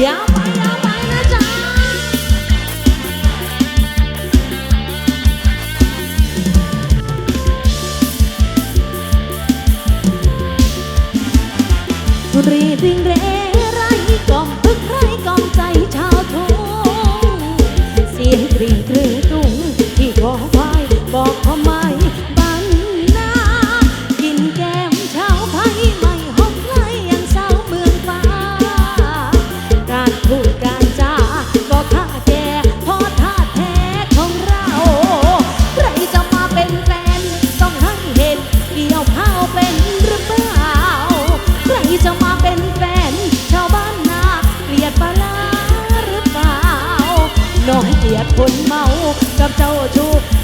อย่รีดเร่ไรกอมพึกไรกอมใจชาวทุงเสียงกรีดรือตุงที่ท้อ 想找我租。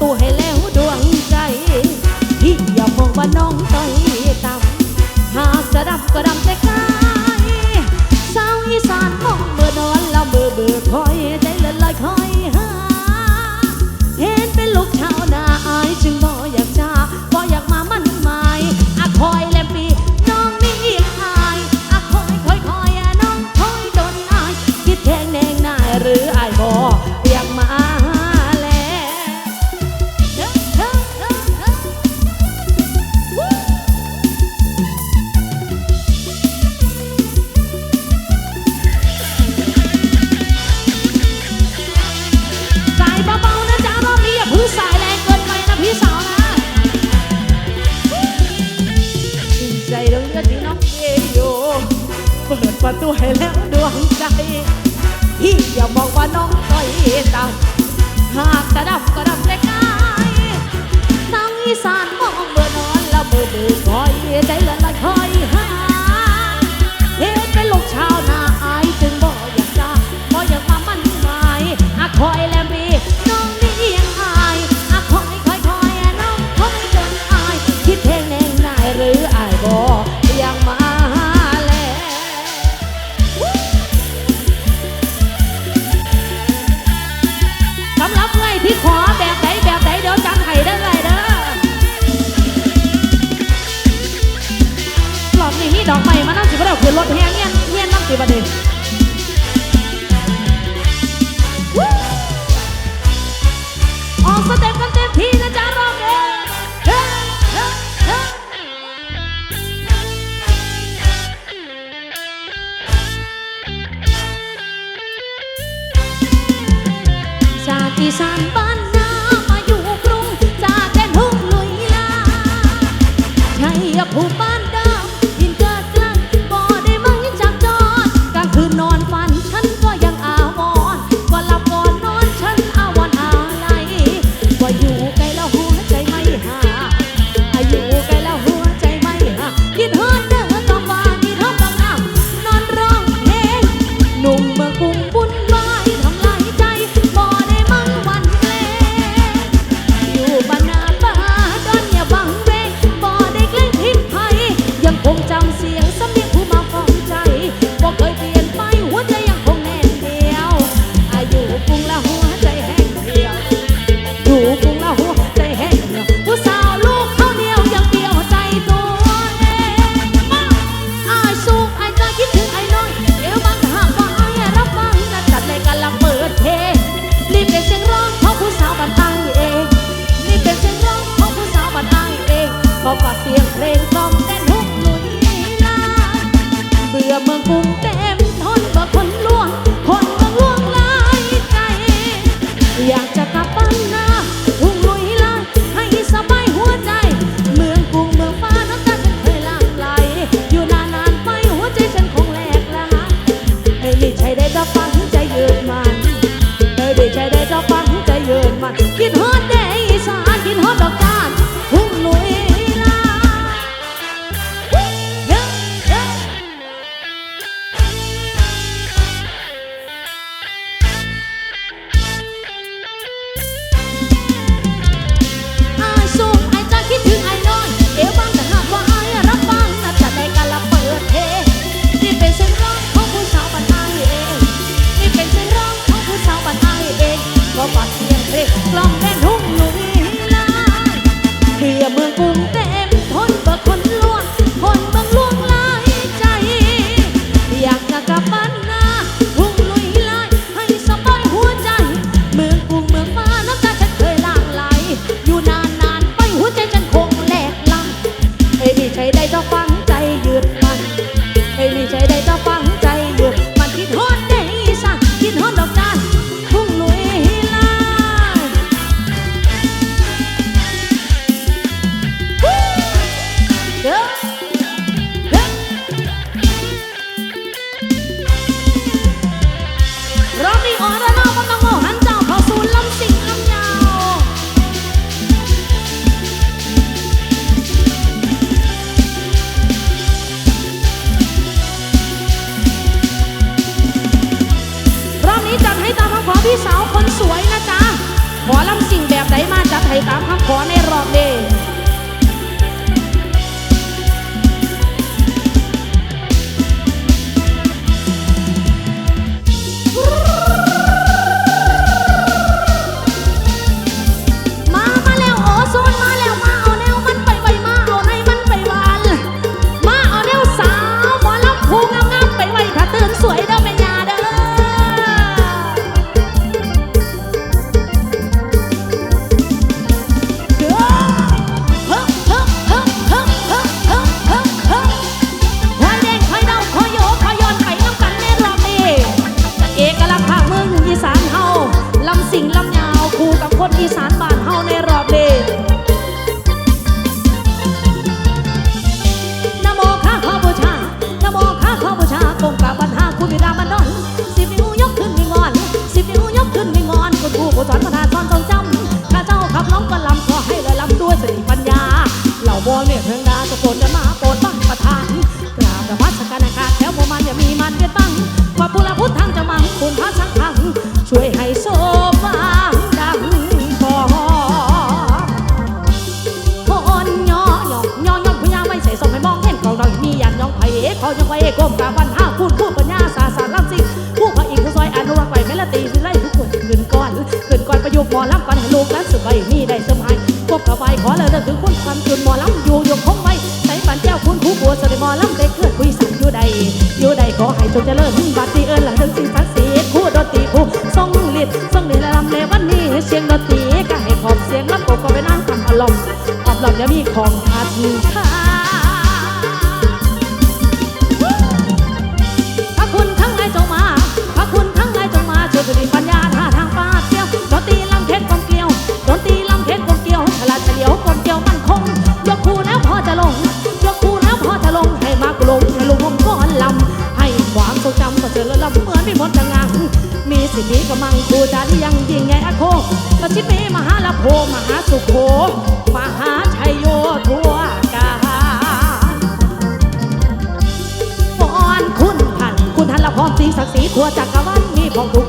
ตัวให้แล้วดวงใจ ที่อย่ามองว่าน้องต้อยต่ำหากจะดำก็ดำแต่กายสาวอีสานมองเบื่อนอนแล้วเบื่เบอร์คอยใจลื่นลอยคอย ประตูให้แล้วดวงใจ พี่อย่าบอกว่าน้องต่อยต่ำหากจะดับก็ดับได้ง่ายนางอีสานมองเมื่อนอนแล้วเมื่อมือคอยใจละ everybody. ดอกกา ตามคำขอในรอบนี้ สิงลำยาวคู่กับคนอีสานบ้านเฮาในรอบเดนโมข้าขอบูชานโมข้าขอบูชากงกับปัญหาคู่มีดามันนอนสิบนิ้วยกขึ้นมีงอน สิบนิ้วยกขึ้นมีงอนคุณผู้ผู้สอนประธานสอนทรงจำข้าเจ้าขับล้องกระลำขอให้เลยลำด้วยสติปัญญาเหล่าบอเนี่ยเพิงดาตะโกนกันมา ขอเลยเลิกคือคุณความจุนหมอลำอยู่ยกคงไว้ใส่บันเจ้าคุณผู้บัวสริมอลำได้เคลื่อนคุยสั่งอยู่ใดอยู่ใดขอให้จงเลิกบัดนี้เอิญหลังถึงสิ่งศักดิ์สิทธิ์คู่ดนตรีผู้ทรงฤทธิ์ทรงนิรันดร์ในวันนี้เสียงดนตรีก็ให้ขอบเสียงลำปกก็ไปนั่งทำอารมณ์ออบหลอมจะมีของทัดค่ะ ของทุก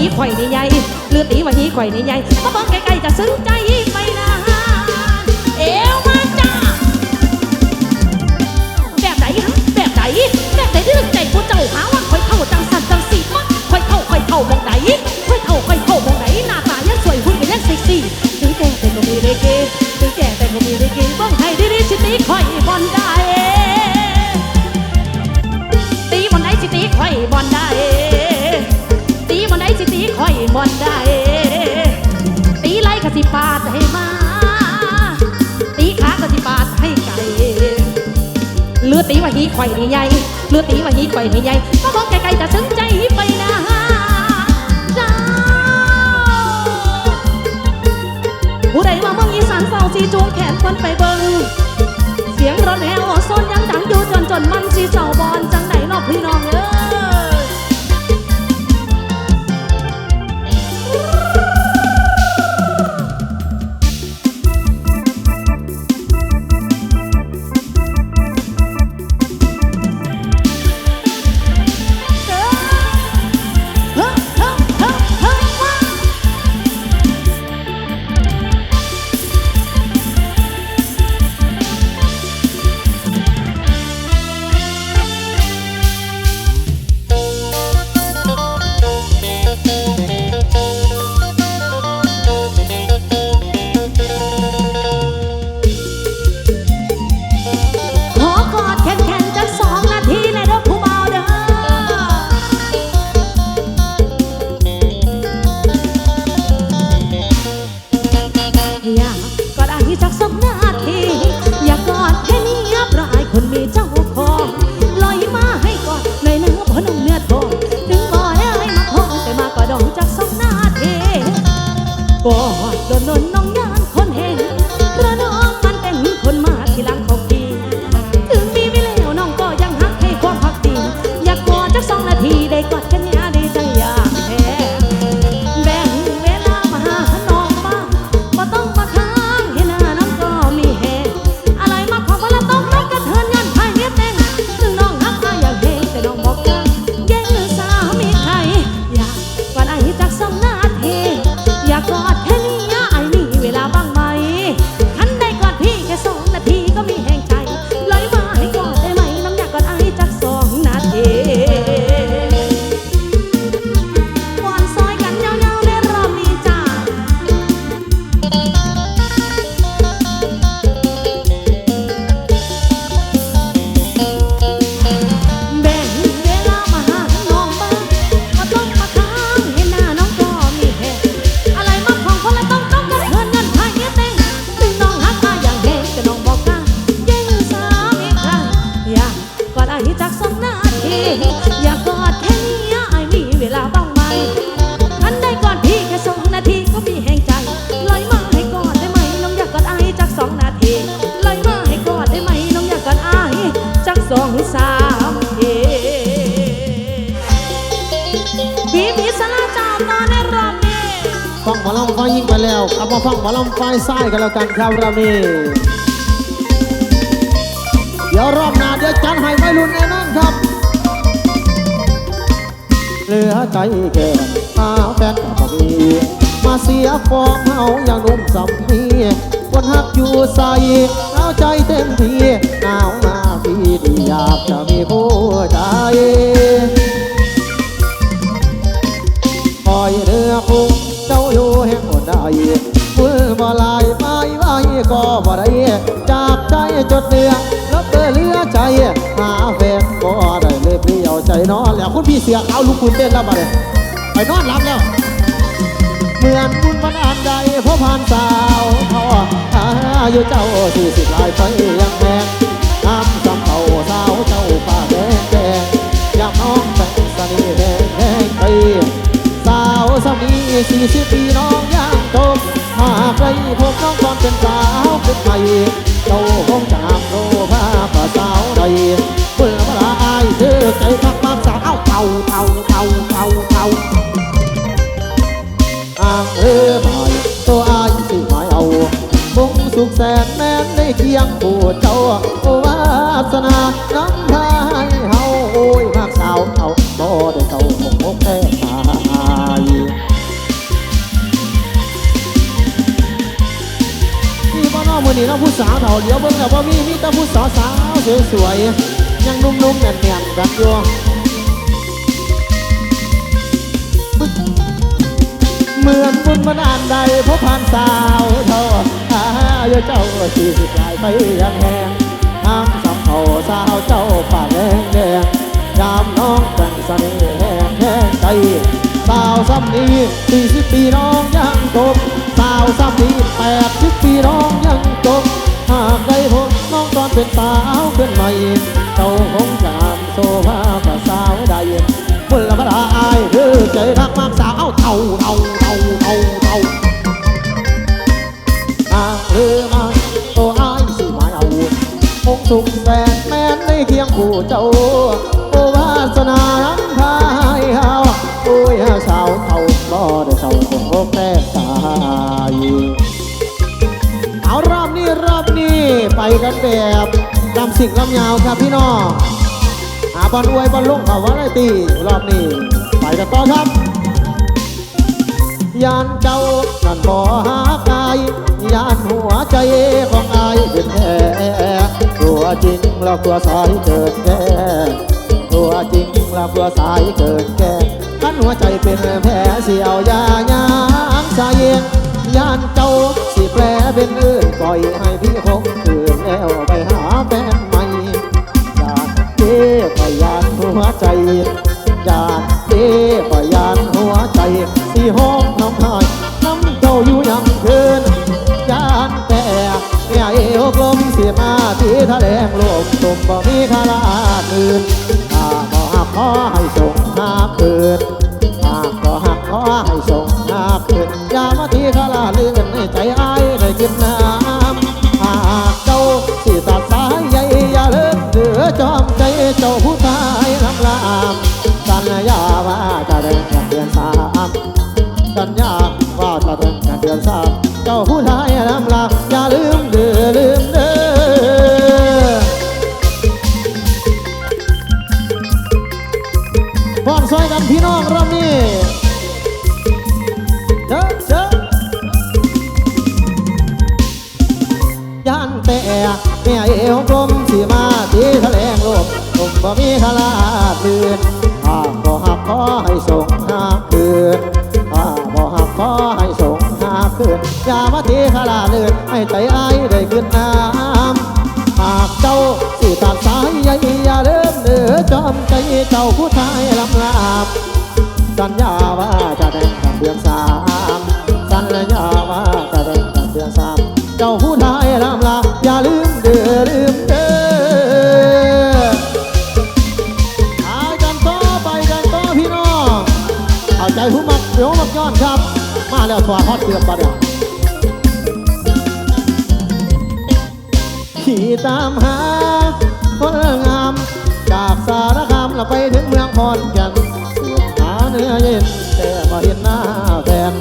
ที่ข่อยนี่ใหญ่เลือดตีว่าหีข่อยนี่ใหญ่มาบอกไกลๆจะซึ้งใจไปนะเอวมาจ้าแบบไหนฮะแบบไหนแบบไหนที่ลึกใจผู้เจ้าหาว่าข่อยเท่าจังสันจังสีมักข่อยเท่าข่อยเท่ามองไหน ตีว่าฮีข่อยนี่ใหญ่เลือดตีว่าฮีข่อยนี่ใหญ่ก็มองไกลๆจะซึ้งใจไปนะจ้าผู้ใดว่าเมืองอีสานเฝ้าสีจูงแขนคนไปเบิงเสียงรถแหวโซนยังดังอยู่จนจนมันสีเจ้าบอนจัง ฟังหมอลำไฟยิ่งไปแล้วเอามาฟังหมอลำไฟไส้กันแล้วกันครับเรานี่เดี๋ยวรอบหน้าเดี๋ยวจัดให้ไม่รุนแน่นอนครับเหลือใจแก่หาแฟนก็มีมาเสียฟองเฮาอย่างนุ่มสำมีคนหักอยู่ใส่เอาวใจเต็มทีหนาวหน้าพี่ดีอยากจะมีผู้ใจคอยเรือคุ้ง เจ้าอยู่แห่งหนใดมือบ่ลายไม้ไว้ก็บ่ได้จากใจจดเรือแล้วเกอเรือใจ หาแฟนก็ได้เลยเปลี่ยวใจนอนแล้วคุณพี่เสียเอาลูกคุณเต้นแล้วมาเลยไปนอนหลับแล้วเหมือนบุญมันอันใดเพราะผ่านสาวเขาอายุเจ้าสี่สิบลายไปยังแพงน้ำจำเปาสาวเจ้าป่าแดงแดงอยากน้องแต่งสนีแดงแดงไป สี่สิบปีน้องย่างตกมากใครพบน้องตอนเป็นสาวเป็นใหม่เจ้าห้องจาำโรผ้าภาสาวใดเบื่อมาอายเธอใจพักมากสาวเอาเต่าเต่าเต่าเต่าเต่าอ่างเอ้ยหมายตัวอายสื่หมายเอามุ่งสุขแสนแม่นในเคียงผู้เจ้าวาสนาาเฒ่าเดี๋ยวเบิ่งแล้วบ่มีมีแต่ผู้สาวสาวสวยๆยังนุ่มๆแน่นๆกันอยู่เหมือนบุญมันอ่านใดพบผ่านสาวเท่าอายุเจ้าสี่สิบลายไปยังแหงทางสำเขาสาวเจ้าป่าแดงแดงยามน้องจังสนิแหงแหงใจสาวซ้ำนี้สี่สิบปีน้องยังจบสาวซ้ำนี้แปดสิบปีน้องยังจบหาก เป็นสาวขึ้นใหม่เจ้าของ กันแบบลำสิ่งลำยาวครับพี่น้องหาบอลอวยบอลลงเขาวาไรตีรอบนี้ ไปกันต่อครับ ยานเจ้านั่นบ่หากายยานหัวใจของอายเป็นแท้ตัวจริงแล้วตัวสายเกิดแก่ตัวจริงแล้วตัวสายเกิดแก่ขันหัวใจเป็นแผลเสียวยายางสายเย็นยานเจ้าสิแปลเป็นอื่นปล่อยให้พี่คง ใจอยากเด้พยานหัวใจสีห้องน้ำพายน้ำเจ้าอยู่ยำคืนยานแต่ใหญ่อกลมเสียมาที่ทะเลงโลกตมบ่มีคาลาคืนถ้าบ่หักขอให้สงหาคืนหากบ่หักขอให้สงหาคืนอย่ามาที่คาลาลื่นให้ใจอ้ายได้กินน้ำามเอที่ขลาดลืนให้ใจอายได้ขึ้นน้ำหากเจ้าสิตัดสายใยอย่าเลิมเดือจอมใจเจ้าผู้ชายลำลาบสัญญาว่าจะแต่งกันเดือนสามสัญญาว่าจะแต่งกันเดือนสามเจ้าผู้ชายลำลาอย่าลืมเด้อลืมเดือใจผู้มักเดี๋ยวมักย้อนครับ มาแล้วถอดฮอตเกือบปะเดี๋ยว ตามหา คนงาม จากสารคามเราไปถึงเมืองพรแก่นหาเนื้อเย็นแต่มาเห็นหน้าแฟน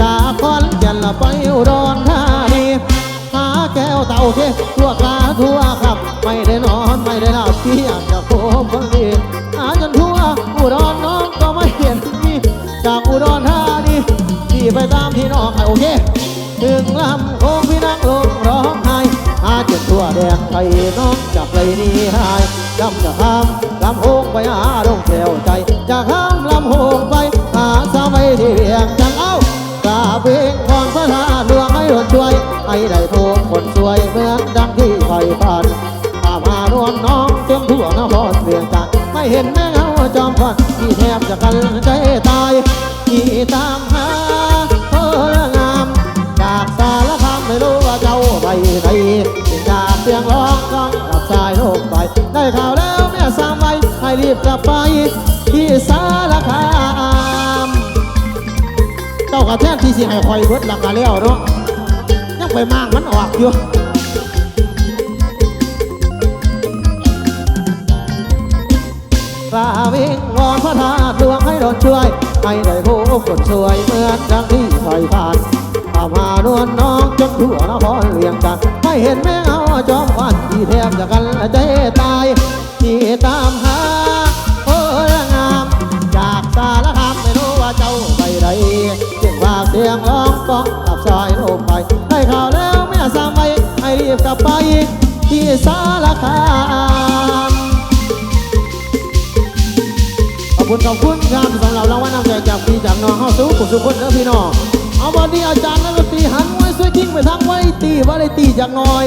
จากขอนแก่นเราไปอุดรธานีหาแก้วเต่าเคทั่วกาทั่วครับ ไม่ได้นอนไม่ได้หลับที่อยากจะโคมคนดีหาจนทั่วอุดรน้องก็ไม่เห็นมีจากอุดรธานีที่ไปตามที่น้องโอเคถึงลำ จนทั่วแดนไทยน้องจากไรนี้หายจำจะข้ามลำโฮงไปหาดงแก้วใจจะข้ามลำโฮงไปหาสาวไปที่เวียงจังเอ้ากราบเพ่งก่อนพระธาตุหลวงให้รดช่วยให้ได้พบคนสวยเหมือนดังที่ไฟฝันตามารวมน้องเต็มทั่วนครเวียงจันไม่เห็นแม่เงาจอม ให้รีบกลับไปที่สารคามเจ้ากระแทนที่สิให้คอยเบิดหลักกะแล้วเนาะยังไปมางมันออกอยู่กราวิงวอนพระธาตุหลวงให้โดนช่วย ให้ได้พบคนสวยเหมือนดังที่ไฟผ่านตามานวลน้องจนทั่วนครเวียงจัน ไม่เห็นแม่เงาจอมวันที่แทบจะกันใจตายที่ตามหา รีบกลับไปที่สารคามขอบคุณขอบคุณครับสำหรับรางวัลน้ำใจจากพี่จากน้องเฮาสู้กุสุคนเด้อพี่น้องเอาวันนี้อาจารย์นักดนตรีหันไว้สวยทิ้งไปทางไว้ตีว่าได้ตีจากน้อย